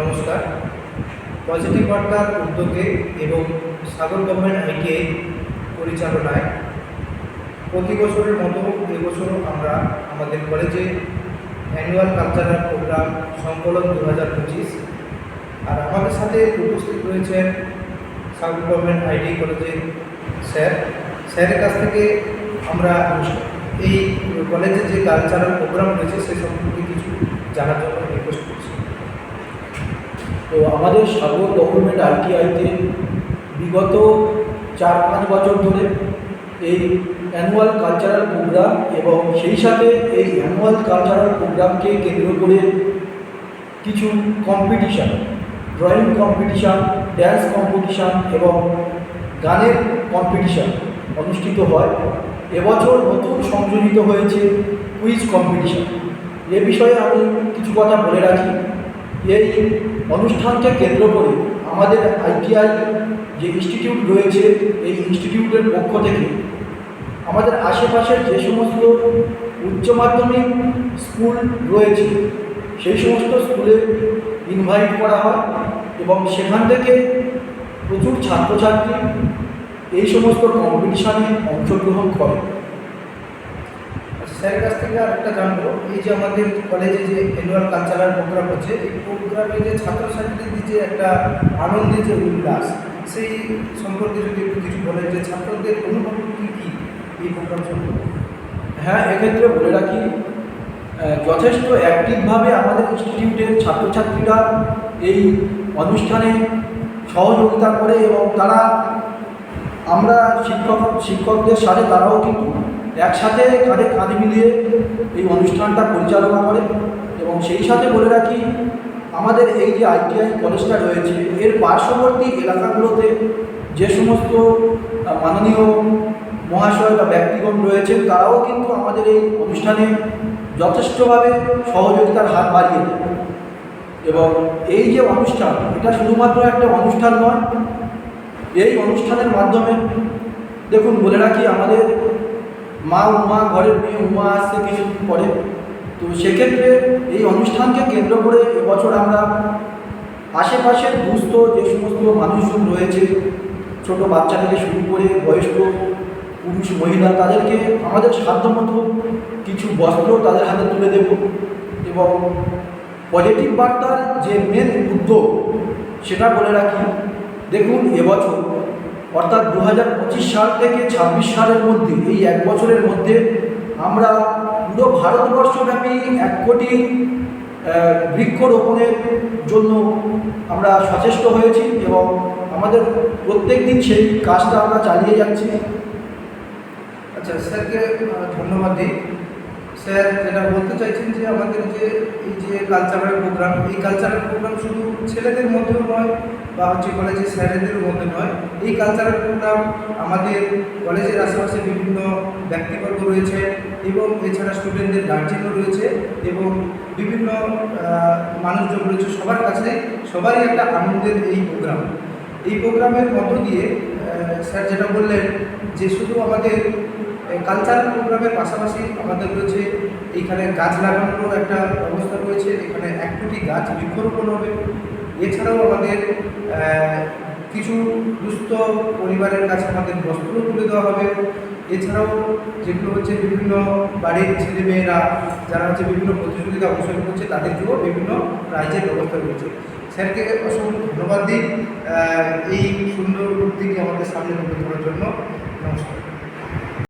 নমস্কার। পজিটিভ বার্তার উদ্যোগে এবং সাগর গভর্নমেন্ট আইটিআই পরিচালনায় প্রতি বছরের মতো এবছরও আমরা আমাদের কলেজে অ্যানুয়াল কালচারাল প্রোগ্রাম সংকলন দু হাজার পঁচিশ আর আমাদের সাথে উপস্থিত রয়েছেন সাগর গভর্নমেন্ট আইটি কলেজের স্যার। স্যারের কাছ থেকে আমরা এই কলেজে যে কালচারাল প্রোগ্রাম রয়েছে সে সম্পর্কে কিছু জানার জন্য রিকোয়েস্ট করছি। তো আমাদের সাগর গভর্নমেন্ট আইটিআইতে বিগত চার পাঁচ বছর ধরে এই অ্যানুয়াল কালচারাল প্রোগ্রাম এবং সেই সাথে এই অ্যানুয়াল কালচারাল প্রোগ্রামকে কেন্দ্র করে কিছু competition drawing competition dance competition এবং গানের কম্পিটিশান অনুষ্ঠিত হয়। এবছর নতুন সংযোজিত হয়েছে কুইজ কম্পিটিশান এ বিষয়ে আমি কিছু কথা বলে রাখি। এই অনুষ্ঠানকে কেন্দ্র করে আমাদের আইটিআই যে ইনস্টিটিউট রয়েছে, এই ইনস্টিটিউটের পক্ষ থেকে আমাদের আশেপাশের যে সমস্ত উচ্চ মাধ্যমিক স্কুল রয়েছে, সেই সমস্ত স্কুলে ইনভাইট করা হয় এবং সেখান থেকে প্রচুর ছাত্রছাত্রী এই সমস্ত কম্পিটিশানে অংশগ্রহণ করে। স্যারের কাছ থেকে আরেকটা জানব, এই যে আমাদের কলেজে যে অ্যানুয়াল কালচারাল প্রোগ্রাম হচ্ছে, এই প্রোগ্রামে যে ছাত্রছাত্রীদের যে একটা আনন্দের যে উল্লাস, সেই সম্পর্কে যদি একটু কিছু বলেন যে ছাত্রদের অনুভব কী কী এই প্রোগ্রাম সম্পর্কে? হ্যাঁ এক্ষেত্রে বলে রাখি যথেষ্ট অ্যাক্টিভভাবে আমাদের ইনস্টিটিউটের ছাত্রছাত্রীরা এই অনুষ্ঠানে সহযোগিতা করে এবং তারা আমরা শিক্ষক, শিক্ষকদের সাথে তারাও কিন্তু একসাথে কাঁধে কাঁধ মিলিয়ে এই অনুষ্ঠানটা পরিচালনা করে এবং সেই সাথে বলে রাখি, আমাদের এই যে আইটিআই কলেজটা রয়েছে, এর পার্শ্ববর্তী এলাকাগুলোতে যে সমস্ত মাননীয় মহাশয় বা ব্যক্তিগণ রয়েছেন, তারাও কিন্তু আমাদের এই অনুষ্ঠানে যথেষ্টভাবে সহযোগিতার হাত বাড়িয়ে দেয় এবং এই যে অনুষ্ঠান, এটা শুধুমাত্র একটা অনুষ্ঠান নয়, এই অনুষ্ঠানের মাধ্যমে, দেখুন, বলে রাখি, আমাদের মা উমা ঘরের মেয়ে উমা আসছে কিছুদিন পরে। তো সেক্ষেত্রে এই অনুষ্ঠানকে কেন্দ্র করে এবছর আমরা আশেপাশের দুস্থ যে সমস্ত মানুষজন রয়েছে, ছোট বাচ্চা থেকে শুরু করে বয়স্ক পুরুষ, মহিলা, তাদেরকে আমাদের সাধ্যমতো কিছু বস্ত্র তাদের হাতে তুলে দেব এবং পজিটিভ বার্তার যে মেন উদ্যোগ, সেটা বলে রাখি। দেখুন, এবছর অর্থাৎ দু হাজার পঁচিশ সাল থেকে ছাব্বিশ সালের মধ্যে, এই এক বছরের মধ্যে আমরা পুরো ভারতবর্ষব্যাপী এক কোটি বৃক্ষরোপণের জন্য আমরা সচেষ্ট হয়েছি এবং আমাদের প্রত্যেক দিন সেই কাজটা আমরা চালিয়ে যাচ্ছি। আচ্ছা স্যারকে ধন্যবাদ দিই। স্যার, যেটা বলতে চাইছেন যে আমাদের যে এই যে কালচারাল প্রোগ্রাম এই কালচারাল প্রোগ্রাম শুধু ছেলেদের মধ্যেও নয়, বা হচ্ছে কলেজের স্যারেদের মধ্যে নয়, এই কালচারাল প্রোগ্রাম আমাদের কলেজের আশেপাশে বিভিন্ন ব্যক্তিবর্গ রয়েছে এবং এছাড়া স্টুডেন্টদের গার্জেনও রয়েছে এবং বিভিন্ন মানুষজন রয়েছে সবার কাছে সবারই একটা আনন্দের এই প্রোগ্রাম এই প্রোগ্রামের মধ্য দিয়ে স্যার যেটা বললেন যে শুধু আমাদের কালচারাল প্রোগ্রামের পাশাপাশি আমাদের রয়েছে এইখানে গাছ লাগানোরও একটা ব্যবস্থা রয়েছে, এখানে এক কোটি গাছ বৃক্ষরোপণ হবে। এছাড়াও আমাদের কিছু দুস্থ পরিবারের কাছে আমাদের বস্ত্র তুলে দেওয়া হবে। এছাড়াও যেগুলো হচ্ছে বিভিন্ন বাড়ির ছেলেমেয়েরা, যারা হচ্ছে বিভিন্ন প্রতিযোগিতা অংশগ্রহণ করছে তাদেরকেও বিভিন্ন প্রাইজের ব্যবস্থা রয়েছে। স্যারকে অসংখ্য ধন্যবাদ দিই। এই সুন্দর উদ্যোগকে আমাদের সামনে তুলে ধরার জন্য নমস্কার।